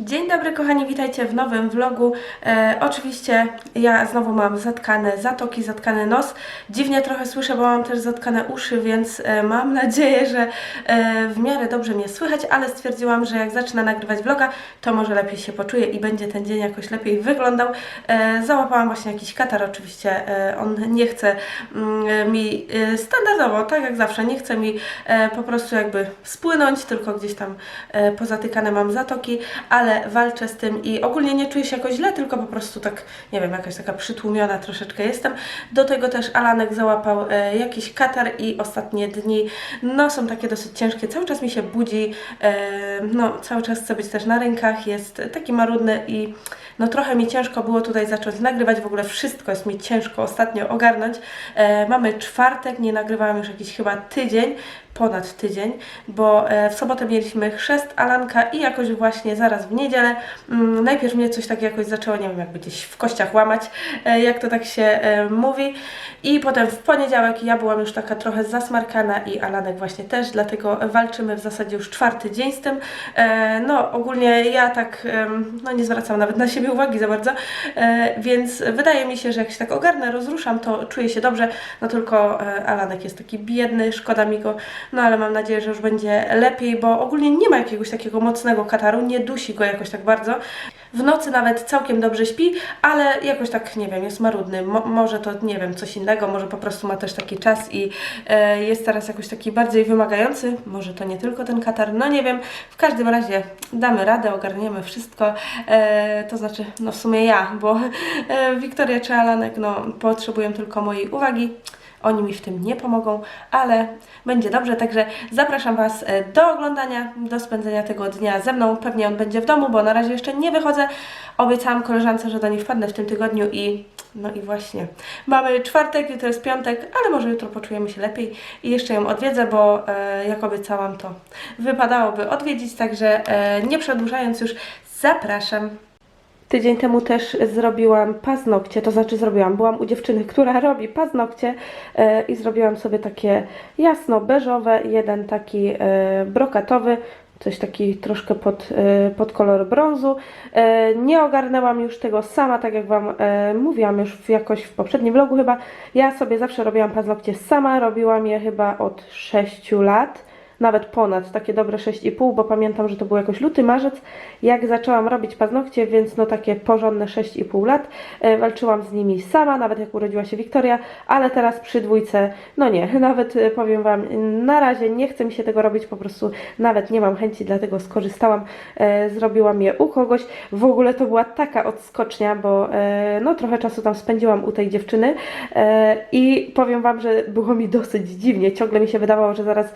Dzień dobry kochani, witajcie w nowym vlogu. E, oczywiście ja znowu mam zatkane zatoki, zatkany nos. Dziwnie trochę słyszę, bo mam też zatkane uszy, więc e, mam nadzieję, że e, w miarę dobrze mnie słychać, ale stwierdziłam, że jak zacznę nagrywać vloga, to może lepiej się poczuję i będzie ten dzień jakoś lepiej wyglądał. E, załapałam właśnie jakiś katar, oczywiście e, on nie chce mm, mi e, standardowo, tak jak zawsze, nie chce mi e, po prostu jakby spłynąć, tylko gdzieś tam e, pozatykane mam zatoki, ale walczę z tym i ogólnie nie czuję się jakoś źle, tylko po prostu tak, nie wiem, jakaś taka przytłumiona troszeczkę jestem. Do tego też Alanek załapał e, jakiś katar i ostatnie dni, no są takie dosyć ciężkie, cały czas mi się budzi, e, no cały czas chce być też na rękach, jest taki marudny i no trochę mi ciężko było tutaj zacząć nagrywać, w ogóle wszystko jest mi ciężko ostatnio ogarnąć. E, mamy czwartek, nie nagrywałam już jakiś chyba tydzień, ponad tydzień, bo e, w sobotę mieliśmy chrzest Alanka i jakoś właśnie zaraz w niedzielę mm, najpierw mnie coś tak jakoś zaczęło, nie wiem, jakby gdzieś w kościach łamać, e, jak to tak się e, mówi i potem w poniedziałek ja byłam już taka trochę zasmarkana i Alanek właśnie też, dlatego walczymy w zasadzie już czwarty dzień z tym. No ogólnie ja tak, no nie zwracam nawet na siebie uwagi za bardzo, więc wydaje mi się, że jak się tak ogarnę, rozruszam, to czuję się dobrze, no tylko Alanek jest taki biedny, szkoda mi go, no ale mam nadzieję, że już będzie lepiej, bo ogólnie nie ma jakiegoś takiego mocnego kataru, nie dusi go jakoś tak bardzo. W nocy nawet całkiem dobrze śpi, ale jakoś tak, nie wiem, jest marudny. Mo może to, nie wiem, coś innego, może po prostu ma też taki czas i e, jest teraz jakoś taki bardziej wymagający. Może to nie tylko ten katar, no nie wiem. W każdym razie damy radę, ogarniemy wszystko. E, to znaczy, no w sumie ja, bo e, Wiktoria czy Alanek, no potrzebują tylko mojej uwagi. Oni mi w tym nie pomogą, ale będzie dobrze, także zapraszam Was e, do oglądania, do spędzenia tego dnia ze mną. Pewnie on będzie w domu, bo na razie jeszcze nie wychodzę. Obiecałam koleżance, że do niej wpadnę w tym tygodniu i no i właśnie. Mamy czwartek, jutro jest piątek, ale może jutro poczujemy się lepiej i jeszcze ją odwiedzę, bo e, jak obiecałam, to wypadałoby odwiedzić, także e, nie przedłużając już, zapraszam. Tydzień temu też zrobiłam paznokcie, to znaczy zrobiłam, byłam u dziewczyny, która robi paznokcie e, i zrobiłam sobie takie jasno-beżowe, jeden taki e, brokatowy, coś taki troszkę pod, e, pod kolor brązu. Nie ogarnęłam już tego sama, tak jak Wam mówiłam już w, jakoś w poprzednim vlogu chyba. Ja sobie zawsze robiłam paznokcie sama, robiłam je chyba od 6 lat nawet ponad, takie dobre 6,5, bo pamiętam, że to był jakoś luty, marzec, jak zaczęłam robić paznokcie, więc no takie porządne 6,5 lat. E, walczyłam z nimi sama, nawet jak urodziła się Wiktoria, ale teraz przy dwójce, no nie, nawet e, powiem Wam, na razie nie chce mi się tego robić, po prostu nawet nie mam chęci, dlatego skorzystałam, e, zrobiłam je u kogoś. W ogóle to była taka odskocznia, bo no trochę czasu tam spędziłam u tej dziewczyny i powiem Wam, że było mi dosyć dziwnie, ciągle mi się wydawało, że zaraz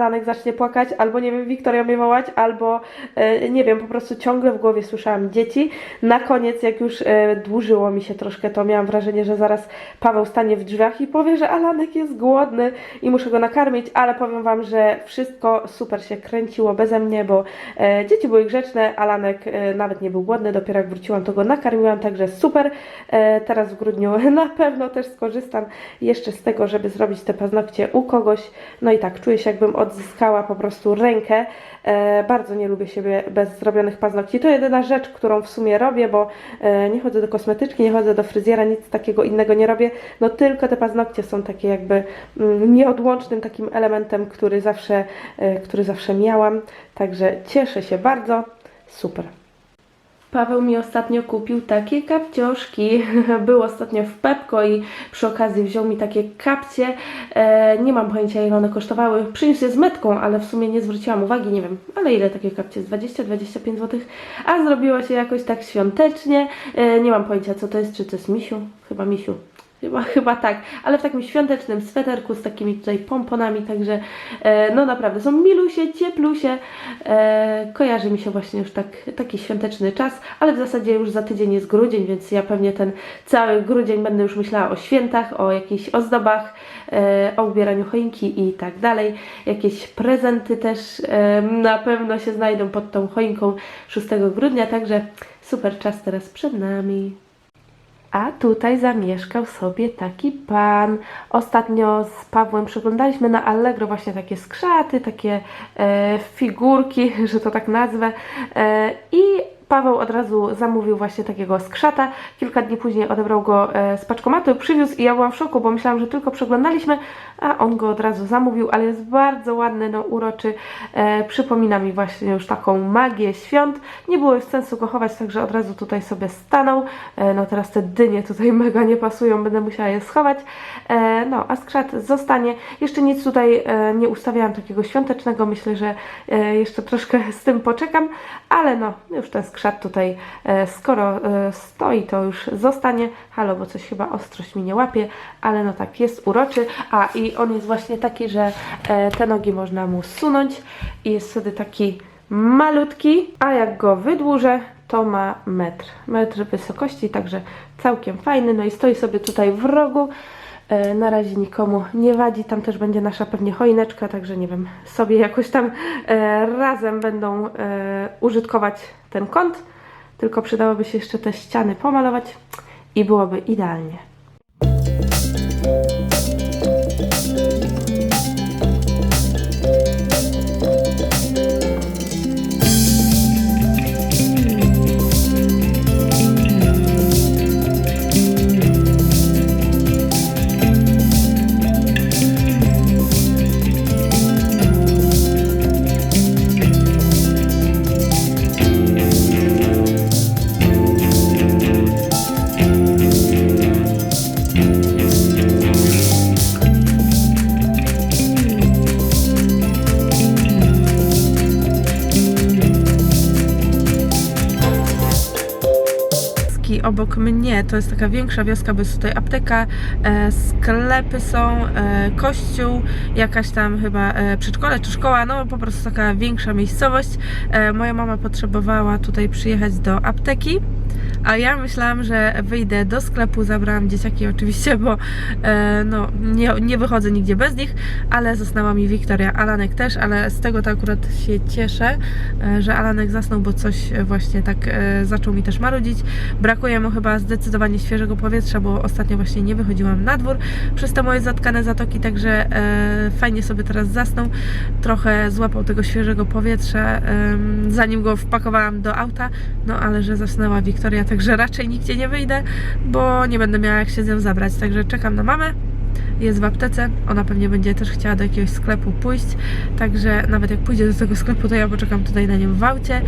Alanek zacznie płakać, albo nie wiem, Wiktoria mnie wołać, albo e, nie wiem, po prostu ciągle w głowie słyszałam dzieci. Na koniec, jak już e, dłużyło mi się troszkę, to miałam wrażenie, że zaraz Paweł stanie w drzwiach i powie, że Alanek jest głodny i muszę go nakarmić, ale powiem Wam, że wszystko super się kręciło beze mnie, bo e, dzieci były grzeczne, Alanek nawet nie był głodny, dopiero jak wróciłam, to go nakarmiłam, także super. Teraz w grudniu na pewno też skorzystam jeszcze z tego, żeby zrobić te paznokcie u kogoś. No i tak, czuję się jakbym odzyskała po prostu rękę. E, bardzo nie lubię siebie bez zrobionych paznokci. To jedyna rzecz, którą w sumie robię, bo e, nie chodzę do kosmetyczki, nie chodzę do fryzjera, nic takiego innego nie robię. No tylko te paznokcie są takie jakby mm, nieodłącznym takim elementem, który zawsze, e, który zawsze miałam. Także cieszę się bardzo. Super. Paweł mi ostatnio kupił takie kapcioszki. Był ostatnio w Pepko i przy okazji wziął mi takie kapcie. E, nie mam pojęcia ile one kosztowały. Przyniósł je z metką, ale w sumie nie zwróciłam uwagi, nie wiem, ale ile takie kapcie? 20-25 zł. A zrobiło się jakoś tak świątecznie. E, nie mam pojęcia co to jest, czy to jest misiu? Chyba misiu. Chyba, chyba tak, ale w takim świątecznym sweterku z takimi tutaj pomponami, także e, no naprawdę są milusie, cieplusie. E, kojarzy mi się właśnie już tak, taki świąteczny czas, ale w zasadzie już za tydzień jest grudzień, więc ja pewnie ten cały grudzień będę już myślała o świętach, o jakichś ozdobach, e, o ubieraniu choinki i tak dalej. Jakieś prezenty też e, na pewno się znajdą pod tą choinką 6 grudnia, także super czas teraz przed nami. A tutaj zamieszkał sobie taki pan. Ostatnio z Pawłem przeglądaliśmy na Allegro właśnie takie skrzaty, takie e, figurki, że to tak nazwę. E, I Paweł od razu zamówił właśnie takiego skrzata. Kilka dni później odebrał go e, z paczkomatu, przywiózł i ja byłam w szoku, bo myślałam, że tylko przeglądaliśmy, a on go od razu zamówił, ale jest bardzo ładny, no uroczy. E, przypomina mi właśnie już taką magię świąt. Nie było już sensu go chować, także od razu tutaj sobie stanął. E, no teraz te dynie tutaj mega nie pasują, będę musiała je schować. E, no, a skrzat zostanie. Jeszcze nic tutaj e, nie ustawiałam takiego świątecznego. Myślę, że e, jeszcze troszkę z tym poczekam, ale no, już ten skrzat tutaj, e, skoro e, stoi, to już zostanie. Halo, bo coś chyba ostrość mi nie łapie, ale no tak, jest uroczy. A i on jest właśnie taki, że e, te nogi można mu zsunąć i jest wtedy taki malutki, a jak go wydłużę, to ma metr, metr wysokości, także całkiem fajny, no i stoi sobie tutaj w rogu, na razie nikomu nie wadzi, tam też będzie nasza pewnie choineczka, także nie wiem, sobie jakoś tam e, razem będą e, użytkować ten kąt, tylko przydałoby się jeszcze te ściany pomalować i byłoby idealnie. Obok mnie. To jest taka większa wioska, bo jest tutaj apteka, e, sklepy są, e, kościół, jakaś tam chyba e, przedszkole czy szkoła, no po prostu taka większa miejscowość. E, moja mama potrzebowała tutaj przyjechać do apteki. A ja myślałam, że wyjdę do sklepu, zabrałam dzieciaki oczywiście, bo e, no, nie, nie wychodzę nigdzie bez nich, ale zasnęła mi Wiktoria, Alanek też, ale z tego to akurat się cieszę, e, że Alanek zasnął, bo coś e, właśnie tak e, zaczął mi też marudzić. Brakuje mu chyba zdecydowanie świeżego powietrza, bo ostatnio właśnie nie wychodziłam na dwór przez te moje zatkane zatoki, także e, fajnie sobie teraz zasnął. Trochę złapał tego świeżego powietrza, em, zanim go wpakowałam do auta, no ale że zasnęła Wiktoria, także raczej nigdzie nie wyjdę, bo nie będę miała jak się z nią zabrać, także czekam na mamę. Jest w aptece, ona pewnie będzie też chciała do jakiegoś sklepu pójść, także nawet jak pójdzie do tego sklepu, to ja poczekam tutaj na nią w aucie, e,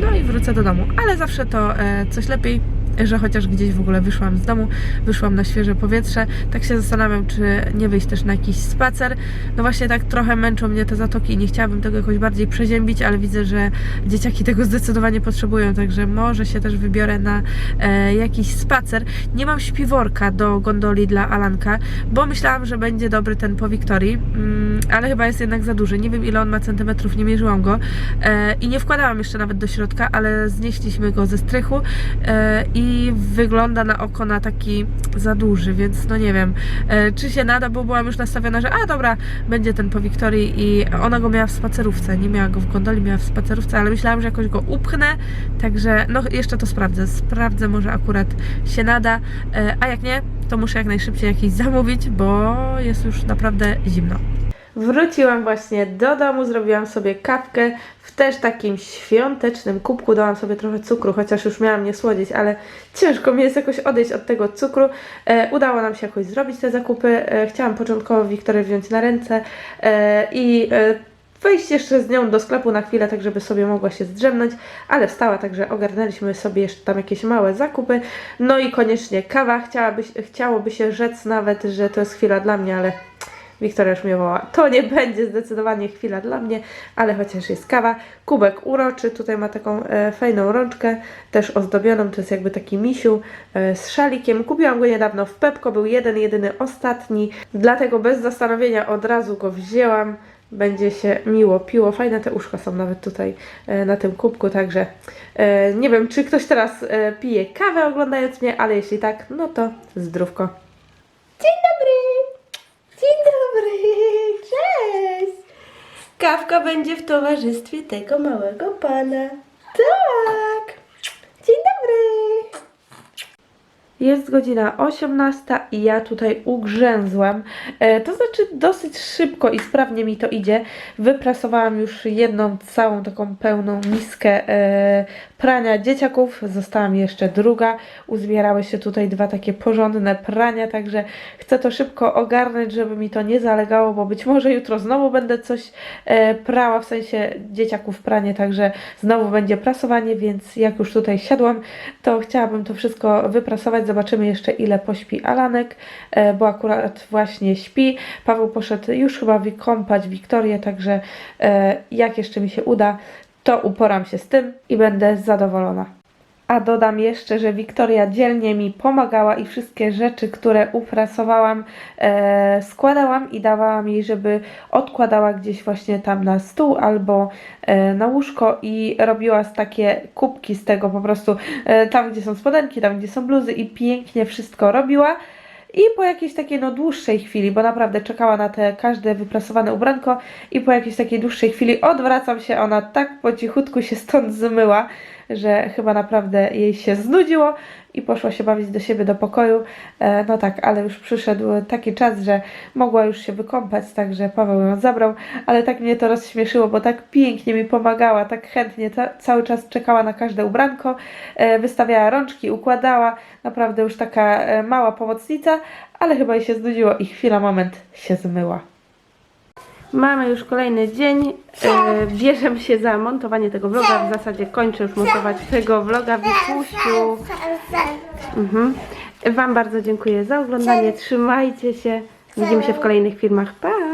no i wrócę do domu, ale zawsze to e, coś lepiej, że chociaż gdzieś w ogóle wyszłam z domu, wyszłam na świeże powietrze, tak się zastanawiam, czy nie wyjść też na jakiś spacer. No właśnie tak trochę męczą mnie te zatoki i nie chciałabym tego jakoś bardziej przeziębić, ale widzę, że dzieciaki tego zdecydowanie potrzebują, także może się też wybiorę na e, jakiś spacer. Nie mam śpiworka do gondoli dla Alanka, bo myślałam, że będzie dobry ten po Wiktorii, mm, ale chyba jest jednak za duży. Nie wiem ile on ma centymetrów, nie mierzyłam go e, i nie wkładałam jeszcze nawet do środka, ale znieśliśmy go ze strychu e, i wygląda na oko na taki za duży, więc no nie wiem, e, czy się nada, bo byłam już nastawiona, że a dobra, będzie ten po Wiktorii i ona go miała w spacerówce, nie miała go w gondoli, miała w spacerówce, ale myślałam, że jakoś go upchnę, także no jeszcze to sprawdzę, sprawdzę, może akurat się nada, e, a jak nie, to muszę jak najszybciej jakiś zamówić, bo jest już naprawdę zimno. Wróciłam właśnie do domu, zrobiłam sobie kawkę w też takim świątecznym kubku. Dałam sobie trochę cukru, chociaż już miałam nie słodzić, ale ciężko mi jest jakoś odejść od tego cukru. E, udało nam się jakoś zrobić te zakupy. E, chciałam początkowo Wiktorię wziąć na ręce e, i e, wejść jeszcze z nią do sklepu na chwilę, tak żeby sobie mogła się zdrzemnąć, ale wstała, także ogarnęliśmy sobie jeszcze tam jakieś małe zakupy. No i koniecznie kawa. Chciałaby, chciałoby się rzec nawet, że to jest chwila dla mnie, ale Wiktoria już mnie woła. To nie będzie zdecydowanie chwila dla mnie, ale chociaż jest kawa. Kubek uroczy, tutaj ma taką e, fajną rączkę, też ozdobioną, to jest jakby taki misiu e, z szalikiem. Kupiłam go niedawno w Pepko, był jeden, jedyny ostatni, dlatego bez zastanowienia od razu go wzięłam. Będzie się miło piło. Fajne te uszka są nawet tutaj e, na tym kubku, także e, nie wiem, czy ktoś teraz e, pije kawę oglądając mnie, ale jeśli tak, no to zdrówko. Dzień dobry! Dzień dobry! Cześć! Kawka będzie w towarzystwie tego małego pana. Tak! Dzień dobry! Jest godzina 18 i ja tutaj ugrzęzłam. E, to znaczy dosyć szybko i sprawnie mi to idzie. Wyprasowałam już jedną całą taką pełną miskę e, prania dzieciaków. Została mi jeszcze druga. Uzbierały się tutaj dwa takie porządne prania, także chcę to szybko ogarnąć, żeby mi to nie zalegało, bo być może jutro znowu będę coś e, prała, w sensie dzieciaków pranie, także znowu będzie prasowanie, więc jak już tutaj siadłam, to chciałabym to wszystko wyprasować. Zobaczymy jeszcze ile pośpi Alanek, e, bo akurat właśnie śpi. Paweł poszedł już chyba wykąpać Wiktorię, także e, jak jeszcze mi się uda, to uporam się z tym i będę zadowolona. A dodam jeszcze, że Wiktoria dzielnie mi pomagała i wszystkie rzeczy, które uprasowałam, e, składałam i dawałam jej, żeby odkładała gdzieś właśnie tam na stół albo e, na łóżko i robiła z takie kubki z tego po prostu e, tam, gdzie są spodenki, tam, gdzie są bluzy i pięknie wszystko robiła. I po jakiejś takiej no dłuższej chwili, bo naprawdę czekała na te każde wyprasowane ubranko i po jakiejś takiej dłuższej chwili odwracam się, ona tak po cichutku się stąd zmyła, że chyba naprawdę jej się znudziło i poszła się bawić do siebie do pokoju. E, no tak, ale już przyszedł taki czas, że mogła już się wykąpać, także Paweł ją zabrał, ale tak mnie to rozśmieszyło, bo tak pięknie mi pomagała, tak chętnie ta, cały czas czekała na każde ubranko, e, wystawiała rączki, układała, naprawdę już taka e, mała pomocnica, ale chyba jej się znudziło i chwila, moment się zmyła. Mamy już kolejny dzień. E, bierzemy się za montowanie tego vloga. W zasadzie kończę już montować tego vloga. Wikusiu. Mhm. Wam bardzo dziękuję za oglądanie. Trzymajcie się. Widzimy się w kolejnych filmach. Pa!